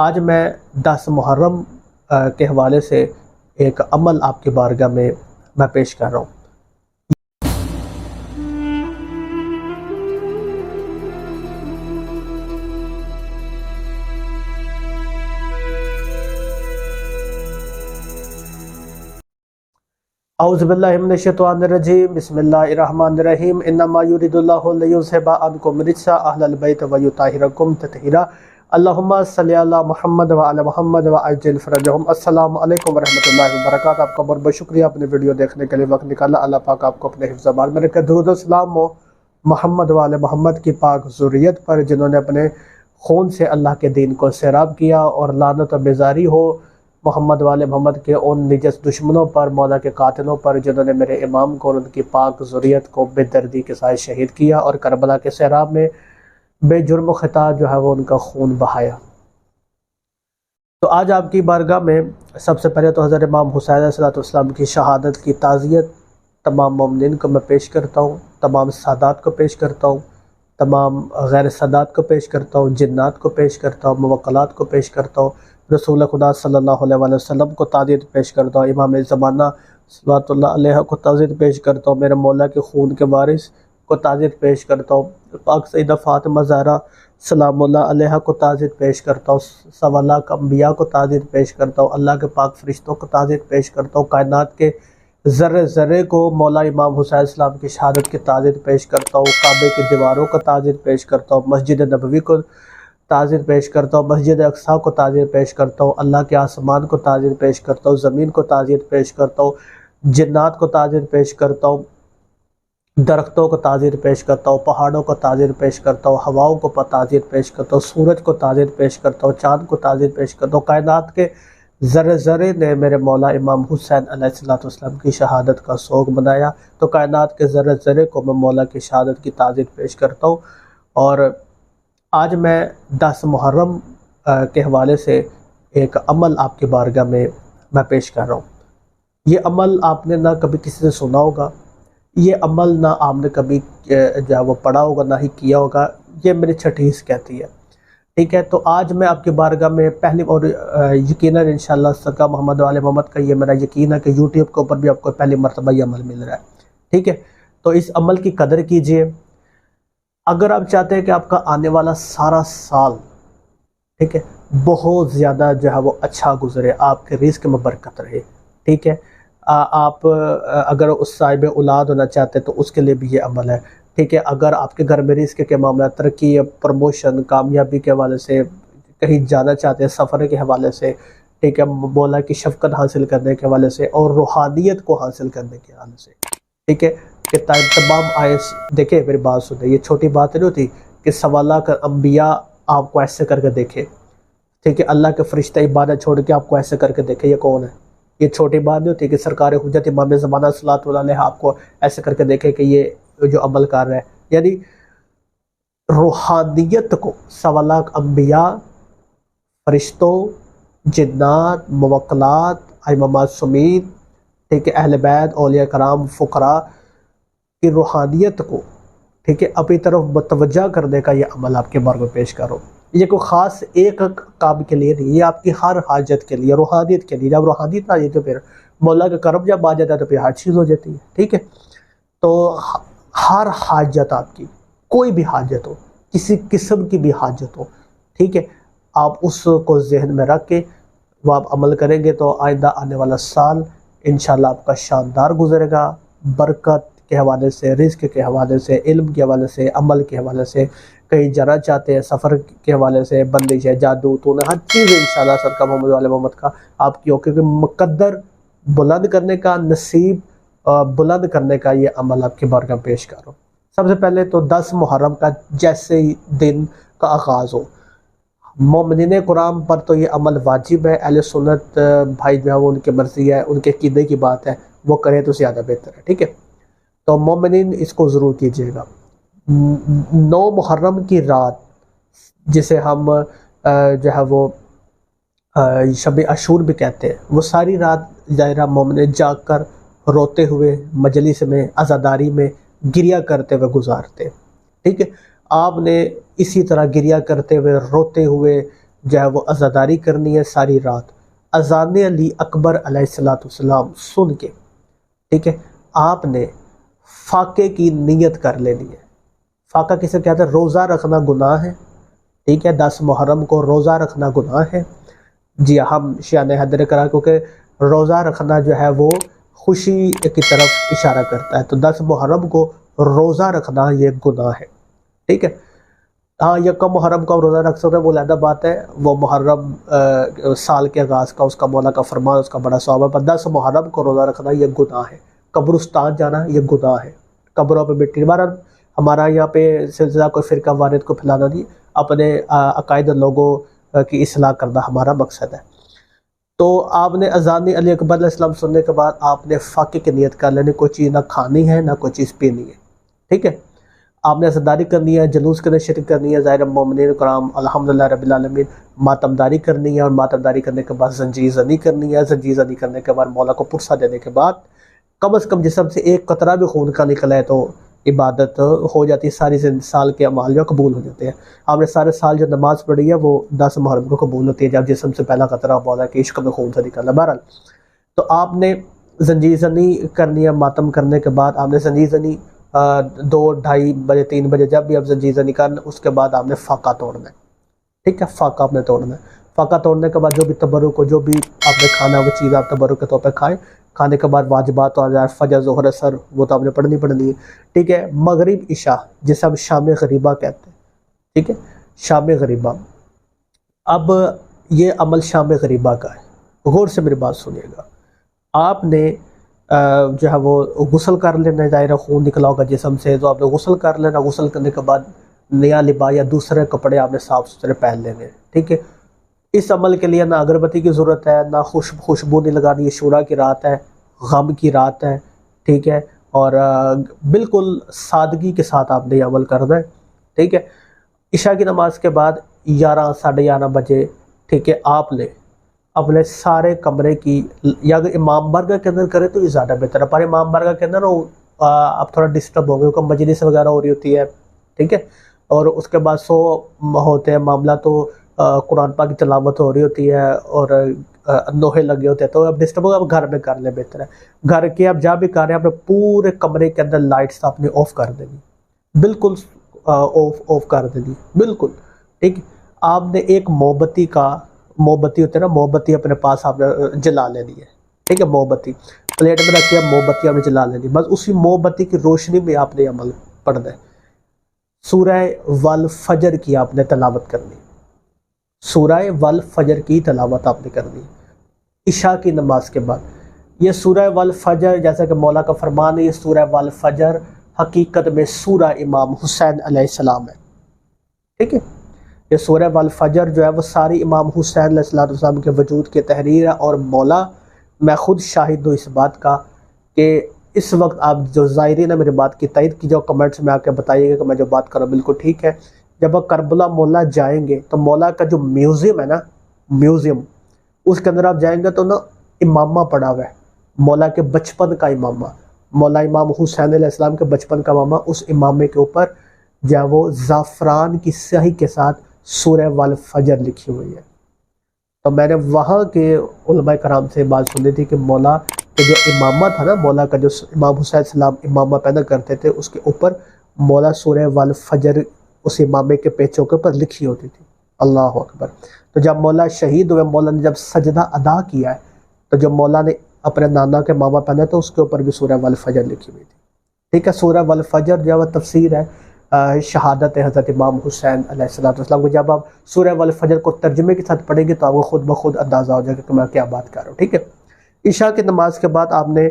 آج میں دس محرم کے حوالے سے ایک عمل آپ کی بارگاہ میں میں پیش کر رہا ہوں۔ اعوذ باللہ من الشیطان الرجیم، بسم اللہ الرحمن الرحیم، انما یرید اللہ لیذهب عنکم رجس اہل البیت ویطہرکم تطہیرا۔ اللہم صلی اللہ محمد وعلی محمد وعجل فرجہم۔ السلام علیکم ورحمۃ اللہ وبرکاتہ۔ آپ کا بہت بہت شکریہ اپنے ویڈیو دیکھنے کے لیے وقت نکالا۔ اللہ پاک آپ کو اپنے حفظ بار میں رکھے۔ درود و سلام ہو محمد محمد کی پاک ذریت پر، جنہوں نے اپنے خون سے اللہ کے دین کو سیراب کیا اور لعنت و بیزاری ہو محمد والے محمد کے ان نجس دشمنوں پر، مولا کے قاتلوں پر، جنہوں نے میرے امام کو اور ان کی پاک ذریت کو بے دردی کے ساتھ شہید کیا اور کربلا کے سیراب میں بے جرم و خطا جو ہے وہ ان کا خون بہایا۔ تو آج آپ کی بارگاہ میں سب سے پہلے تو حضرت امام حسین صلاح والسلام کی شہادت کی تعزیت تمام مومنین کو میں پیش کرتا ہوں، تمام سادات کو پیش کرتا ہوں، تمام غیر سادات کو پیش کرتا ہوں، جنات کو پیش کرتا ہوں، موکلات کو پیش کرتا ہوں، رسول خدا صلی اللہ علیہ وسلم کو تعدید پیش کرتا ہوں، امام زمانہ صلاۃ اللہ علیہ کو تعزیت پیش کرتا ہوں، میرے مولا کے خون کے وارث کو تعزیت پیش کرتا ہوں پاک سیدہ فاطمہ زہرہ سلام اللہ علیہ کو تعزیت پیش کرتا ہوں سوالہ انبیاء کو تعزیت پیش کرتا ہوں اللہ کے پاک فرشتوں کو تعزیت پیش کرتا ہوں کائنات کے ذرے ذرے کو مولا امام حسین اسلام کی شہادت کی تعزیت پیش کرتا ہوں کعبے کی دیواروں کو تعزیت پیش کرتا ہوں مسجد نبوی کو تعزیر پیش کرتا ہوں مسجد اقصا کو تعزیر پیش کرتا ہوں اللہ کے آسمان کو تعزیر پیش کرتا ہوں زمین کو تعزیر پیش کرتا ہوں جنات کو تعزیر پیش کرتا ہوں درختوں کو تعزیر پیش کرتا ہوں، پہاڑوں کو تعزیر پیش کرتا ہوں، ہواؤں کو تعزیر پیش کرتا ہوں، سورج کو تعزیر پیش کرتا ہوں، چاند کو تعزیر پیش کرتا ہوں، کائنات کے ذرے ذرے نے میرے مولا امام حسین علیہ السلام کی شہادت کا سوگ بنایا تو کائنات کے ذرے ذرے کو میں مولا کی شہادت کی تعزیر پیش کرتا ہوں۔ اور آج میں دس محرم کے حوالے سے ایک عمل آپ کے بارگاہ میں میں پیش کر رہا ہوں۔ یہ عمل آپ نے نہ کبھی کسی سے سنا ہوگا۔ یہ عمل نہ آپ نے کبھی جو ہے وہ پڑھا ہوگا، نہ ہی کیا ہوگا، یہ میری چھٹیس کہتی ہے۔ ٹھیک ہے، تو آج میں آپ کے بارگاہ میں پہلی اور یقیناً انشاءاللہ شاء محمد علیہ محمد کا یہ میرا یقین ہے کہ یوٹیوب کے اوپر بھی آپ کو پہلی مرتبہ یہ عمل مل رہا ہے۔ ٹھیک ہے، تو اس عمل کی قدر کیجیے۔ اگر آپ چاہتے ہیں کہ آپ کا آنے والا سارا سال، ٹھیک ہے، بہت زیادہ جو ہے وہ اچھا گزرے، آپ کے رزق میں برکت رہے۔ ٹھیک ہے آپ اگر اس صاحب اولاد ہونا چاہتے ہیں تو اس کے لیے بھی یہ عمل ہے۔ ٹھیک ہے، اگر آپ کے گھر میں رزق کے معاملہ، ترقی، پروموشن، کامیابی کے حوالے سے کہیں جانا چاہتے ہیں، سفر کے حوالے سے، ٹھیک ہے، مولا کی شفقت حاصل کرنے کے حوالے سے اور روحانیت کو حاصل کرنے کے حوالے سے۔ ٹھیک ہے، کہ تمام آئس دیکھے میری بات سنیں، یہ چھوٹی بات نہیں ہوتی کہ سوالہ کر انبیاء آپ کو ایسے کر کے دیکھے۔ ٹھیک ہے، اللہ کے فرشتہ عبادت چھوڑ کے آپ کو ایسے کر کے دیکھے، یہ کون ہے؟ یہ چھوٹی بات نہیں ہوتی کہ سرکار حجت امام زمانہ صلاح اللہ آپ کو ایسے کر کے دیکھے کہ یہ جو عمل کر رہا ہے یعنی روحانیت کو سوالہ انبیاء، فرشتوں، جنات، موکلات امامات سمید ٹھیک ہے، اہل بیت، اولیاء کرام، فقراء کی روحانیت کو، ٹھیک ہے، اپنی طرف متوجہ کرنے کا یہ عمل آپ کے بار میں پیش کرو۔ یہ کوئی خاص ایک کام کے لیے نہیں، یہ آپ کی ہر حاجت کے لیے، روحانیت کے لیے۔ جب روحانیت آ جائے تو پھر مولا کا کرم جب آ جاتا ہے تو پھر ہر چیز ہو جاتی ہے، ٹھیک ہے؟ تو ہر حاجت آپ کی، کوئی بھی حاجت ہو، کسی قسم کی بھی حاجت ہو، ٹھیک ہے؟ آپ اس کو ذہن میں رکھ کے وہ آپ عمل کریں گے تو آئندہ آنے والا سال انشاءاللہ آپ کا شاندار گزرے گا۔ برکت کے حوالے سے، رزق کے حوالے سے، علم کے حوالے سے، عمل کے حوالے سے کہیں جانا چاہتے ہیں، سفر کے حوالے سے، بندش ہے، جادو، تو ہر چیز انشاءاللہ سر کا محمد علیہ محمد کا۔ آپ کی ہو کیونکہ مقدر بلند کرنے کا، نصیب بلند کرنے کا یہ عمل آپ کے بارگاہ پیش کرو سب سے پہلے تو دس محرم کا جیسے دن کا آغاز ہو۔ مومنین قرآن پر تو یہ عمل واجب ہے۔ اہل سنت بھائی جو ہے وہ ان کی مرضی ہے، ان کے قیدے کی بات ہے۔ وہ کرے تو زیادہ بہتر ہے، ٹھیک ہے؟ تو مومنین اس کو ضرور کیجیے گا۔ نو محرم کی رات، جسے ہم جو ہے وہ شب عشور بھی کہتے ہیں۔ وہ ساری رات ظاہرہ مومن جاگ کر روتے ہوئے مجلس میں، عزاداری میں گریا کرتے ہوئے گزارتے۔ ٹھیک ہے، آپ نے اسی طرح گریا کرتے ہوئے، روتے ہوئے جو ہے وہ ازاداری کرنی ہے ساری رات۔ اذان علی اکبر علیہ السلاۃ والسلام سن کے۔ ٹھیک ہے، آپ نے فاقے کی نیت کر لینی ہے۔ فاقہ کسے کہتے ہیں روزہ رکھنا گناہ ہے، ٹھیک ہے، دس محرم کو روزہ رکھنا گناہ ہے۔ جی ہاں، ہم شیان حیدر کرا کیونکہ روزہ رکھنا جو ہے وہ خوشی کی طرف اشارہ کرتا ہے۔ تو دس محرم کو روزہ رکھنا یہ گناہ ہے، ٹھیک ہے۔ ہاں یکم محرم کا روزہ رکھ سکتے ہیں، وہ لہدہ بات ہے۔ وہ محرم سال کے آغاز کا، اس کا مولا کا فرمان، اس کا بڑا ثواب ہے۔ پر دس محرم کو روزہ رکھنا یہ گناہ ہے۔ قبرستان جانا یہ گناہ ہے۔ قبروں پہ مٹی بارہ ہمارا یہاں پہ سلسلہ کوئی فرقہ وارد کو پھیلانا نہیں، اپنے عقائد لوگوں کی اصلاح کرنا ہمارا مقصد ہے۔ تو آپ نے اذان علی اکبر علیہ السلام سننے کے بعد آپ نے فاقے کی نیت کر لینی، کوئی چیز نہ کھانی ہے، نہ کوئی چیز پینی ہے۔ ٹھیک ہے؟ آپ نے ازاداری کرنی ہے، جلوس کے اندر شرک کرنی ہے، ظاہر مومن کرام الحمد للہ رب العالمین ماتم داری کرنی ہے اور ماتم داری کرنے کے بعد زنجیر زنی کرنی ہے۔ زنجیر زنی کرنے کے بعد مولا کو پرسہ دینے کے بعد کم از کم جسم سے ایک قطرہ بھی خون کا نکلا ہے تو عبادت ہو جاتی ہے، ساری سال کے عمال جو قبول ہو جاتے ہیں۔ آپ نے سارے سال جو نماز پڑھی ہے، وہ دس محرم کو قبول ہوتی ہے۔ جب جسم سے پہلا قطرہ بولا کہ عشق میں خون سے نکلنا، بہرحال۔ تو آپ نے زنجیر زنی کرنی ہے، ماتم کرنے کے بعد آپ نے زنجیر زنی دو، ڈھائی بجے، تین بجے جب بھی آپ زنجیر زنی کرنا اس کے بعد آپ نے فاقہ توڑنا ہے۔ ٹھیک ہے، فاقہ آپ نے توڑنا ہے۔ فاقہ توڑنے کے بعد جو بھی تبرک کو جو بھی آپ نے کھانا، وہ چیز آپ تبرک کے طور پہ کھائیں۔ کھانے کے بعد واجبات اور فجر، ظہر اثر وہ تو آپ نے پڑھنی پڑھنی ہے۔ ٹھیک ہے، مغرب، عشاء، جسے ہم شام غریبہ کہتے ہیں۔ ٹھیک ہے، شام غریبہ۔ اب یہ عمل شام غریبہ کا ہے۔ غور سے میری بات سنیے گا۔ آپ نے جو ہے وہ غسل کر لینا دائرہ خون نکلا ہوگا جسم سے، تو آپ نے غسل کر لینا۔ غسل کرنے کے بعد نیا لبا یا دوسرے کپڑے آپ نے صاف ستھرے پہن لینے ٹھیک ہے اس عمل کے لیے نہ اگربتی کی ضرورت ہے، نہ خوش خوشبو نہیں لگانی، یہ شورا کی رات ہے، غم کی رات ہے، ٹھیک ہے؟ اور بالکل سادگی کے ساتھ آپ نے یہ عمل کرنا ہے، ٹھیک ہے؟ عشاء کی نماز کے بعد گیارہ ساڑھے گیارہ بجے، ٹھیک ہے، آپ نے اپنے سارے کمرے کی، یا اگر امام برگاہ کے اندر کرے تو یہ زیادہ بہتر ہے، پر امام برگاہ کے اندر اب تھوڑا ڈسٹرب ہو گئے کیونکہ مجلس وغیرہ ہو رہی ہوتی ہے، ٹھیک ہے؟ اور اس کے بعد سو ہوتے ہیں معاملہ تو قرآن پاک کی تلاوت ہو رہی ہوتی ہے اور نوہے لگے ہوتے ہیں، تو اب ڈسٹرب ہوگا اب گھر میں کر لیں بہتر ہے۔ گھر کے اب جہاں بھی کر رہے ہیں اپنے پورے کمرے کے اندر لائٹس آپ نے آف کر دینی۔ بالکل آف آف کر دینی۔ بالکل۔ ٹھیک آپ نے ایک موبتی کا، موبتی ہوتے ہیں نا، موبتی اپنے پاس آپ نے جلا لینی ہے۔ ٹھیک ہے، موبتی۔ پلیٹ میں رکھ کے موبتی آپ نے جلا لینی۔ بس اسی موبتی کی روشنی میں آپ نے عمل پڑھنا ہے۔ سورہ والفجر کی آپ نے تلاوت کرنی۔ سورہ والفجر کی تلاوت آپ نے کرنی عشاء کی نماز کے بعد۔ یہ سورہ والفجر جیسا کہ مولا کا فرمان ہے، یہ سورہ والفجر حقیقت میں سورہ امام حسین علیہ السلام ہے۔ ٹھیک ہے؟ یہ سورہ والفجر جو ہے وہ ساری امام حسین علیہ السلام کے وجود کے تحریر ہے اور مولا، میں خود شاہد ہوں اس بات کا کہ اس وقت آپ جو ظاہرین نے میری بات کی تائید کی جو کمنٹس میں آ کے بتائیے گا کہ میں جو بات کروں بالکل ٹھیک ہے۔ جب آپ کربلا مولا جائیں گے تو مولا کا جو میوزیم ہے نا، میوزیم، اس کے اندر آپ جائیں گے تو نا امامہ پڑا ہوا ہے۔ مولا کے بچپن کا امامہ، مولا امام حسین علیہ السلام کے بچپن کا امامہ، اس امامے کے اوپر جو وہ زعفران کی صحیح کے ساتھ سورہ والفجر لکھی ہوئی ہے۔ تو میں نے وہاں کے علماء کرام سے بات سنی تھی کہ مولا کے جو امامہ تھا نا، مولا کا جو امام حسین السلام امامہ پیدا کرتے تھے، اس کے اوپر مولا سورہ والفجر اس امامے کے پیچوں کے اوپر لکھی ہوتی تھی۔ اللہ اکبر۔ تو جب مولا شہید ہوئے، مولا نے جب سجدہ ادا کیا ہے، تو جب مولا نے اپنے نانا کے ماما پہنے، تو اس کے اوپر بھی سورہ والفجر لکھی ہوئی تھی۔ ٹھیک ہے، سورہ والفجر جو ہے وہ تفسیر ہے شہادت حضرت امام حسین علیہ السلام والسلام کو جب آپ سورہ والفجر کو ترجمے کے ساتھ پڑھیں گے، تو آپ کو خود بخود اندازہ ہو جائے گا کہ میں کیا بات کر رہا ہوں۔ ٹھیک ہے۔ عشاء کی نماز کے بعد آپ نے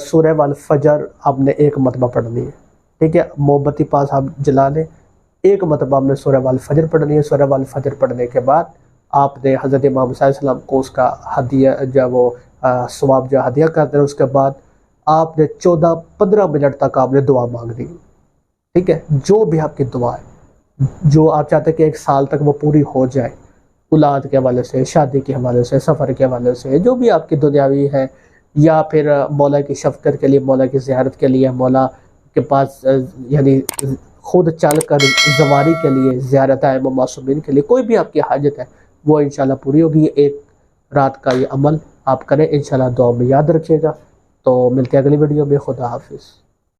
سورہ والفجر آپ نے ایک مرتبہ پڑھنی ہے۔ ٹھیک ہے محبتی پاس آپ جلا لیں۔ ایک مرتبہ ہم نے سورہ والفجر پڑھنی ہے۔ سورہ والفجر پڑھنے کے بعد آپ نے حضرت امام علیہ السلام کو اس کا ہدیہ جو وہ ثواب جو ہدیہ کرتے ہیں اس کے بعد آپ نے چودہ پندرہ منٹ تک آپ نے دعا مانگ دی۔ ٹھیک ہے؟ جو بھی آپ کی دعا ہے، جو آپ چاہتے ہیں کہ ایک سال تک وہ پوری ہو جائے، اولاد کے حوالے سے، شادی کے حوالے سے، سفر کے حوالے سے، جو بھی آپ کی دنیاوی ہے یا پھر مولا کی شفقت کے لیے، مولا کی زیارت کے لیے، مولا کے پاس یعنی خود چل کر زواری کے لیے زیارت آئے معصومین کے لیے، کوئی بھی آپ کی حاجت ہے، وہ انشاءاللہ پوری ہوگی۔ ایک رات کا یہ عمل آپ کریں، انشاءاللہ دعا میں یاد رکھیے گا۔ تو ملتے ہیں اگلی ویڈیو میں، خدا حافظ۔